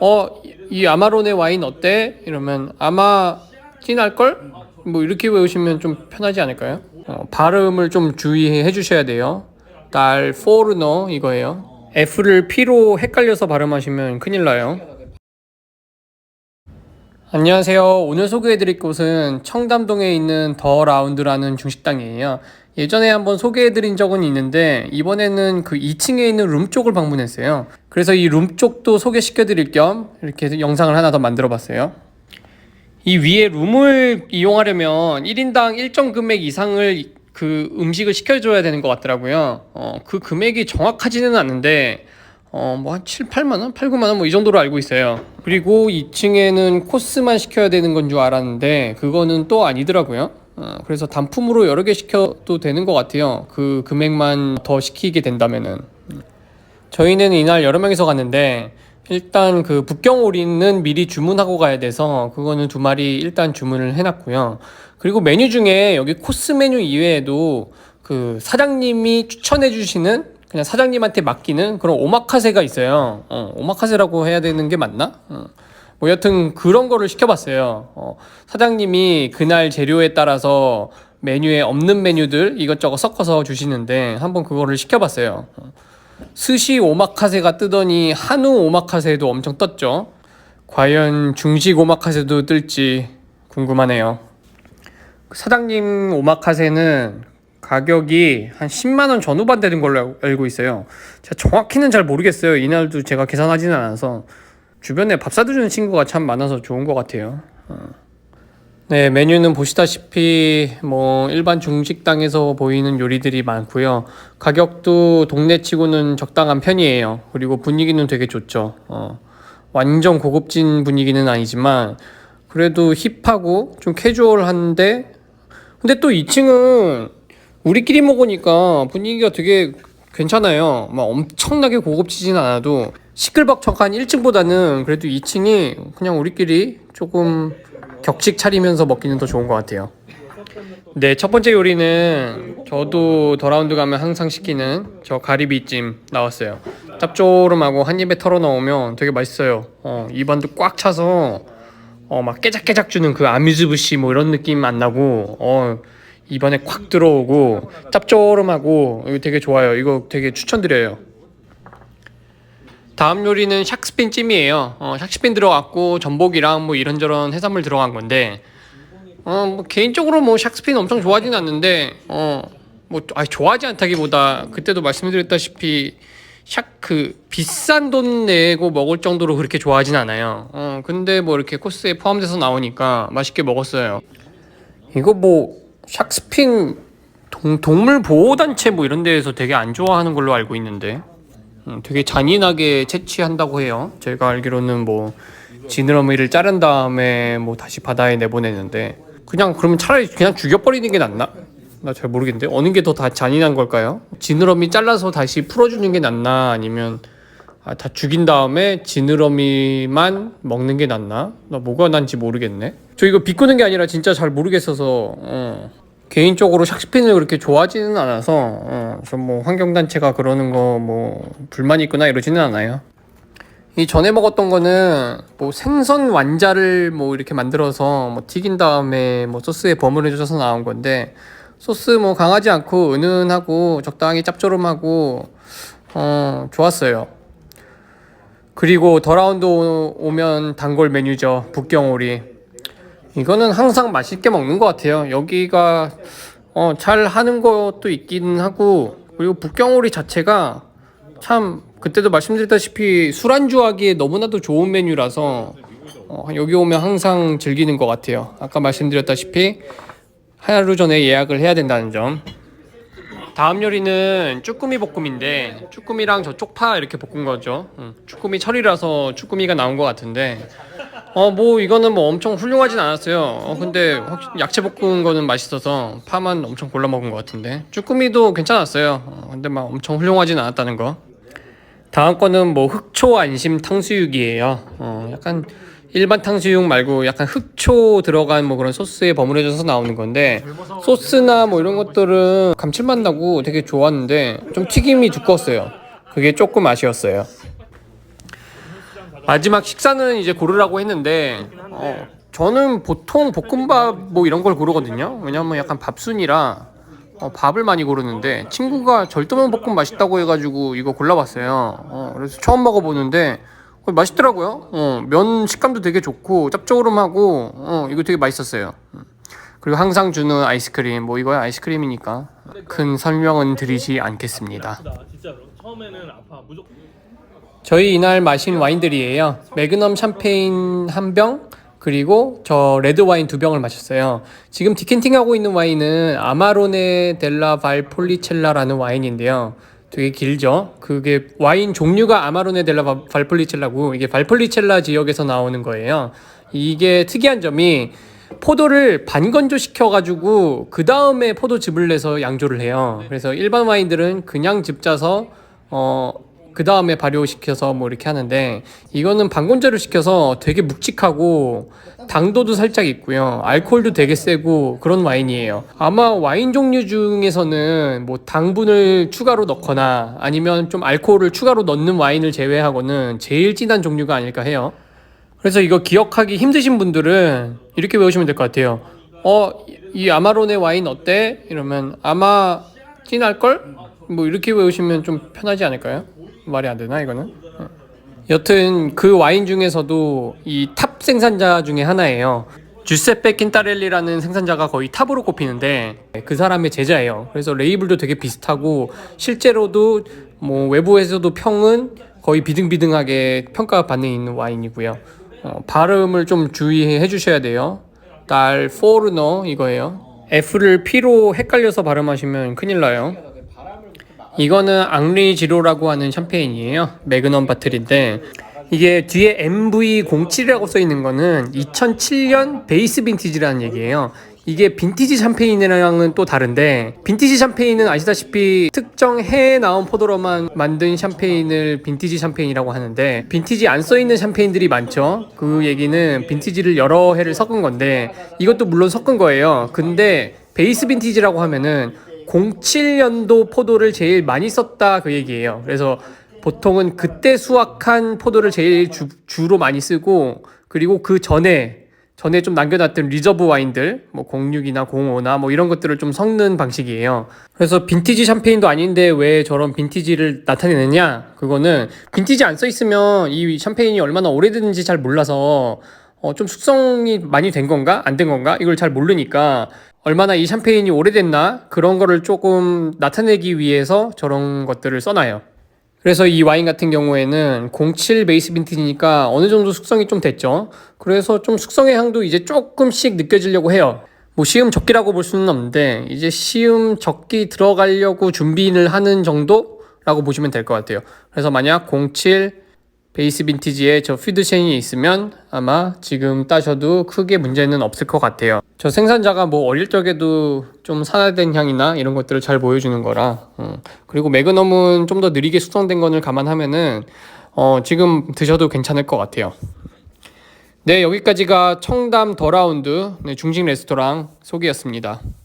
어, 이 아마로네 와인 어때? 이러면 아마 진할걸? 뭐 이렇게 외우시면 좀 편하지 않을까요? 어, 발음을 좀 주의해 주셔야 돼요. 달 포르노 이거예요. F를 P로 헷갈려서 발음하시면 큰일 나요. 안녕하세요. 오늘 소개해드릴 곳은 청담동에 있는 더 라운드라는 중식당이에요. 예전에 한번 소개해드린 적은 있는데 이번에는 그 2층에 있는 룸 쪽을 방문했어요. 그래서 이 룸 쪽도 소개시켜드릴 겸 이렇게 영상을 하나 더 만들어봤어요. 이 위에 룸을 이용하려면 1인당 일정 금액 이상을 그 음식을 시켜줘야 되는 것 같더라고요. 어, 그 금액이 정확하지는 않은데 어, 뭐 한 7, 8만 원, 8, 9만 원 뭐 이 정도로 알고 있어요. 그리고 2층에는 코스만 시켜야 되는 건 줄 알았는데 그거는 또 아니더라고요. 어, 그래서 단품으로 여러 개 시켜도 되는 것 같아요. 그 금액만 더 시키게 된다면은. 저희는 이날 여러 명이서 갔는데 일단 그 북경오리는 미리 주문하고 가야 돼서 그거는 두 마리 일단 주문을 해놨고요. 그리고 메뉴 중에 여기 코스 메뉴 이외에도 그 사장님이 추천해 주시는 그냥 사장님한테 맡기는 그런 오마카세가 있어요. 어, 오마카세라고 해야 되는 게 맞나? 어. 뭐 여튼 그런 거를 시켜봤어요. 어, 사장님이 그날 재료에 따라서 메뉴에 없는 메뉴들 이것저것 섞어서 주시는데 한번 그거를 시켜봤어요. 어. 스시 오마카세가 뜨더니 한우 오마카세도 엄청 떴죠. 과연 중식 오마카세도 뜰지 궁금하네요. 사장님 오마카세는 가격이 한 10만 원 전후반 되는 걸로 알고 있어요. 제가 정확히는 잘 모르겠어요. 이날도 제가 계산하지는 않아서 주변에 밥 사주는 친구가 참 많아서 좋은 것 같아요. 어. 네, 메뉴는 보시다시피 뭐 일반 중식당에서 보이는 요리들이 많고요. 가격도 동네치고는 적당한 편이에요. 그리고 분위기는 되게 좋죠. 어, 완전 고급진 분위기는 아니지만 그래도 힙하고 좀 캐주얼한데 근데 또 2층은 우리끼리 먹으니까 분위기가 되게 괜찮아요. 막 엄청나게 고급지진 않아도 시끌벅적한 1층보다는 그래도 2층이 그냥 우리끼리 조금 격식 차리면서 먹기는 더 좋은 것 같아요. 네, 첫 번째 요리는 저도 더 라운드 가면 항상 시키는 저 가리비찜 나왔어요. 짭조름하고 한 입에 털어 넣으면 되게 맛있어요. 어, 입안도 꽉 차서 어, 막 깨작깨작 주는 그 아뮤즈부시 뭐 이런 느낌 안 나고 어, 입안에 콱 들어오고 짭조름하고 이거 되게 좋아요. 이거 되게 추천드려요. 다음 요리는 샥스핀 찜이에요. 어, 샥스핀 들어갔고 전복이랑 뭐 이런저런 해산물 들어간 건데 어, 뭐 개인적으로 뭐 샥스핀 엄청 좋아하진 않는데 어, 뭐 아니 좋아하지 않다기보다 그때도 말씀드렸다시피 샥그 비싼 돈 내고 먹을 정도로 그렇게 좋아하진 않아요. 어, 근데 뭐 이렇게 코스에 포함돼서 나오니까 맛있게 먹었어요. 이거 뭐 샥스핀 동, 동물 보호 단체 뭐 이런 데에서 되게 안 좋아하는 걸로 알고 있는데 음, 되게 잔인하게 채취한다고 해요. 제가 알기로는 뭐 지느러미를 자른 다음에 뭐 다시 바다에 내보내는데 그냥 그러면 차라리 그냥 죽여버리는 게 낫나? 나 잘 모르겠는데 어느 게 더 다 잔인한 걸까요? 지느러미 잘라서 다시 풀어주는 게 낫나 아니면 아, 다 죽인 다음에 지느러미만 먹는 게 낫나? 나 뭐가 난지 모르겠네. 저 이거 비꼬는 게 아니라 진짜 잘 모르겠어서 어. 개인적으로 샥스핀을 그렇게 좋아하지는 않아서 어, 좀뭐 환경단체가 그러는 거 뭐 불만이 있거나 이러지는 않아요. 이 전에 먹었던 거는 뭐 생선 완자를 뭐 이렇게 만들어서 뭐 튀긴 다음에 뭐 소스에 버무려 줘서 나온 건데 소스 뭐 강하지 않고 은은하고 적당히 짭조름하고 어 좋았어요. 그리고 더 라운드 오- 오면 단골 메뉴죠 북경오리. 이거는 항상 맛있게 먹는 것 같아요. 여기가 어, 잘 하는 것도 있긴 하고 그리고 북경오리 자체가 참 그때도 말씀드렸다시피 술안주 하기에 너무나도 좋은 메뉴라서 어, 여기 오면 항상 즐기는 것 같아요. 아까 말씀드렸다시피 하루 전에 예약을 해야 된다는 점. 다음 요리는 쭈꾸미 볶음인데 쭈꾸미랑 저 쪽파 이렇게 볶은 거죠. 음, 쭈꾸미 철이라서 쭈꾸미가 나온 것 같은데 어 뭐 이거는 뭐 엄청 훌륭하진 않았어요. 어 근데 확 야채 볶은 거는 맛있어서 파만 엄청 골라 먹은 것 같은데 쭈꾸미도 괜찮았어요. 어, 근데 막 엄청 훌륭하진 않았다는 거. 다음 거는 뭐 흑초 안심 탕수육이에요. 어 약간 일반 탕수육 말고 약간 흑초 들어간 뭐 그런 소스에 버무려져서 나오는 건데 소스나 뭐 이런 것들은 감칠맛 나고 되게 좋았는데 좀 튀김이 두꺼웠어요. 그게 조금 아쉬웠어요. 마지막 식사는 이제 고르라고 했는데 어, 저는 보통 볶음밥 뭐 이런 걸 고르거든요. 왜냐면 약간 밥순이라 어, 밥을 많이 고르는데 친구가 절도면 볶음 맛있다고 해가지고 이거 골라봤어요. 어, 그래서 처음 먹어보는데 어, 맛있더라고요. 어, 면 식감도 되게 좋고 짭조름하고 어, 이거 되게 맛있었어요. 음. 그리고 항상 주는 아이스크림 뭐 이거야 아이스크림이니까 큰 설명은 드리지 않겠습니다. 무조건 저희 이날 마신 와인들이에요. 매그넘 샴페인 한 병, 그리고 저 레드 와인 두 병을 마셨어요. 지금 디켄팅하고 있는 와인은 아마로네 델라 발 폴리첼라라는 와인인데요. 되게 길죠? 그게 와인 종류가 아마로네 델라 바- 발폴리첼라고 이게 발폴리첼라 지역에서 나오는 거예요. 이게 특이한 점이 포도를 반건조 시켜가지고 그 다음에 포도즙을 내서 양조를 해요. 그래서 일반 와인들은 그냥 즙 짜서 어, 그 다음에 발효시켜서 뭐 이렇게 하는데 이거는 반건조를 시켜서 되게 묵직하고 당도도 살짝 있고요. 알코올도 되게 세고 그런 와인이에요. 아마 와인 종류 중에서는 뭐 당분을 추가로 넣거나 아니면 좀 알코올을 추가로 넣는 와인을 제외하고는 제일 진한 종류가 아닐까 해요. 그래서 이거 기억하기 힘드신 분들은 이렇게 외우시면 될 것 같아요. 어, 이 아마로네 와인 어때? 이러면 아마 진할 걸? 뭐 이렇게 외우시면 좀 편하지 않을까요? 말이 안 되나 이거는? 어. 여튼 그 와인 중에서도 이 탑 생산자 중에 하나예요. 주세페 킨타렐리라는 생산자가 거의 탑으로 꼽히는데 그 사람의 제자예요. 그래서 레이블도 되게 비슷하고 실제로도 뭐 외부에서도 평은 거의 비등비등하게 평가받는 있는 와인이고요. 어, 발음을 좀 주의해 주셔야 돼요. 딸 포르너 이거예요. F를 P로 헷갈려서 발음하시면 큰일 나요. 이거는 앙리 지로라고 하는 샴페인이에요. 매그넘 바틀인데 이게 뒤에 MV07이라고 써 있는 거는 2007년 베이스 빈티지라는 얘기예요. 이게 빈티지 샴페인이랑은 또 다른데 빈티지 샴페인은 아시다시피 특정 해에 나온 포도로만 만든 샴페인을 빈티지 샴페인이라고 하는데 빈티지 안 써 있는 샴페인들이 많죠. 그 얘기는 빈티지를 여러 해를 섞은 건데 이것도 물론 섞은 거예요. 근데 베이스 빈티지라고 하면은 07년도 포도를 제일 많이 썼다 그 얘기예요. 그래서 보통은 그때 수확한 포도를 제일 주, 주로 많이 쓰고 그리고 그 전에 전에 좀 남겨놨던 리저브 와인들 뭐 06이나 05나 뭐 이런 것들을 좀 섞는 방식이에요. 그래서 빈티지 샴페인도 아닌데 왜 저런 빈티지를 나타내느냐? 그거는 빈티지 안 써 있으면 이 샴페인이 얼마나 오래됐는지 잘 몰라서 어, 좀 숙성이 많이 된 건가? 안 된 건가? 이걸 잘 모르니까 얼마나 이 샴페인이 오래됐나? 그런 거를 조금 나타내기 위해서 저런 것들을 써놔요. 그래서 이 와인 같은 경우에는 07 베이스 빈티지니까 어느 정도 숙성이 좀 됐죠. 그래서 좀 숙성의 향도 이제 조금씩 느껴지려고 해요. 뭐 시음 적기라고 볼 수는 없는데 이제 시음 적기 들어가려고 준비를 하는 정도라고 보시면 될 것 같아요. 그래서 만약 07 베이스 빈티지에 저 피드 쉐인이 있으면 아마 지금 따셔도 크게 문제는 없을 것 같아요. 저 생산자가 뭐 어릴 적에도 좀 산화된 향이나 이런 것들을 잘 보여주는 거라. 음. 그리고 매그넘은 좀 더 느리게 숙성된 거를 감안하면은 어, 지금 드셔도 괜찮을 것 같아요. 네, 여기까지가 청담 더라운드 네, 중식 레스토랑 소개였습니다. 끝.